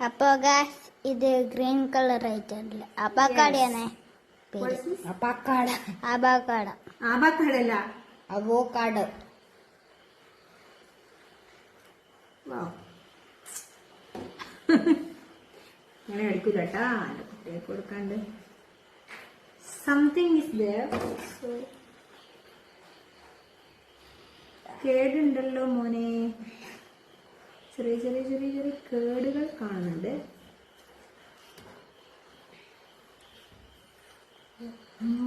അപ്പൊ ഗാസ് ഇത് green colour ആയിട്ടുണ്ട് അബാക്കാടയാണേ പേര്. അപ്പാക്കാട. അബാക്കാട ആബാക്കാടല്ല അവോക്കാട്. അങ്ങനെ അടിക്കൂല കേട്ടാ കുട്ടികൾക്ക് കൊടുക്കാണ്ട്. സംതിങ് ഇസ് ദർ കേടുണ്ടല്ലോ മോനെ. ചെറിയ ചെറിയ ചെറിയ ചെറിയ കേടുകൾ കാണുന്നുണ്ട്.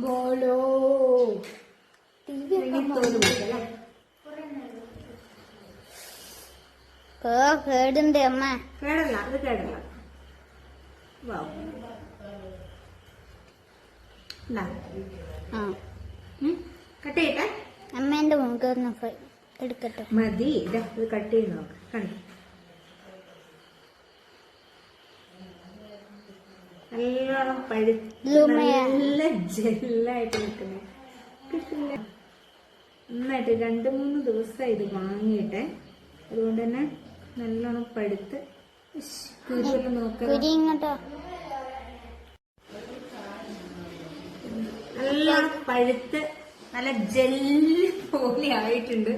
ബോലോ കേടുണ്ട് അമ്മ. കേടല്ല അത് കേടല്ല. കട്ട് ചെയ്യട്ടെ? അമ്മേന്റെ മുഖം എടുക്കട്ടെ. മതി. ഇത് കട്ട് ചെയ്ത് നോക്കാം. കണ്ടു? നല്ലോണം പഴുത്ത് നല്ല ജെല്ലായിട്ട് നിൽക്കുന്നത് കിട്ടില്ല നന്നായിട്ട് രണ്ട് മൂന്ന് ദിവസമായി ഇത് വാങ്ങിയിട്ടെ. അതുകൊണ്ട് തന്നെ നല്ലോണം പഴുത്ത്. കുരുവെല്ലാം നോക്കാം നല്ലോണം പഴുത്ത് നല്ല ജെല്ല് പോലെ ആയിട്ടുണ്ട്.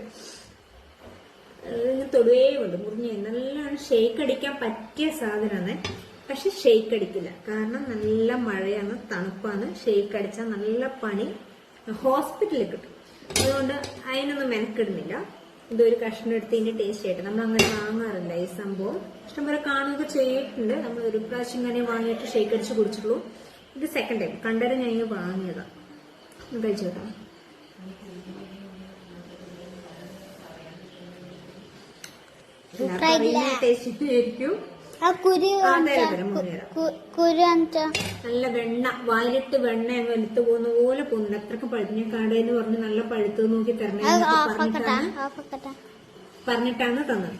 തൊടുകയും ഉണ്ട് മുറിഞ്ഞ് നല്ലോണം ഷേക്ക് അടിക്കാൻ പറ്റിയ സാധനമാണ്. പക്ഷെ ഷെയ്ക്ക് അടിക്കില്ല. കാരണം നല്ല മഴയാണ് തണുപ്പാണ്. ഷെയ്ക്ക് അടിച്ചാൽ നല്ല പണി ഹോസ്പിറ്റലിൽ കിട്ടും. അതുകൊണ്ട് അതിനൊന്നും മെനക്കിടുന്നില്ല. ഇതൊരു കഷ്ണം എടുത്ത് ഇതിന്റെ ടേസ്റ്റ് ആയിട്ട്. നമ്മൾ അങ്ങനെ വാങ്ങാറില്ല ഈ സംഭവം. ഇഷ്ടംപോലെ കാണുകയൊക്കെ ചെയ്തിട്ടുണ്ട്. നമ്മൾ ഒരു പ്രാവശ്യം ഇങ്ങനെ വാങ്ങിയിട്ട് ഷെയ്ക്ക് അടിച്ച് കുടിച്ചിട്ടുള്ളൂ. ഇത് സെക്കൻഡ് ടൈം കണ്ടത് ഞാൻ ഇങ്ങനെ വാങ്ങിയതാണ് കഴിച്ചോട്ടോ കഴിച്ചു ടേസ്റ്റ് ആയിരിക്കും. ആ കുരു കുരു നല്ല വെണ്ണ വാലിട്ട് വെണ്ണ അങ്ങ് പോകുന്ന പോലെ പോകുന്നുണ്ട്. അത്രയ്ക്ക് പഴുഞ്ഞ എന്ന് പറഞ്ഞ് നല്ല പഴുത്ത് നോക്കി തരണേ പറഞ്ഞിട്ടാണ് തന്നത്.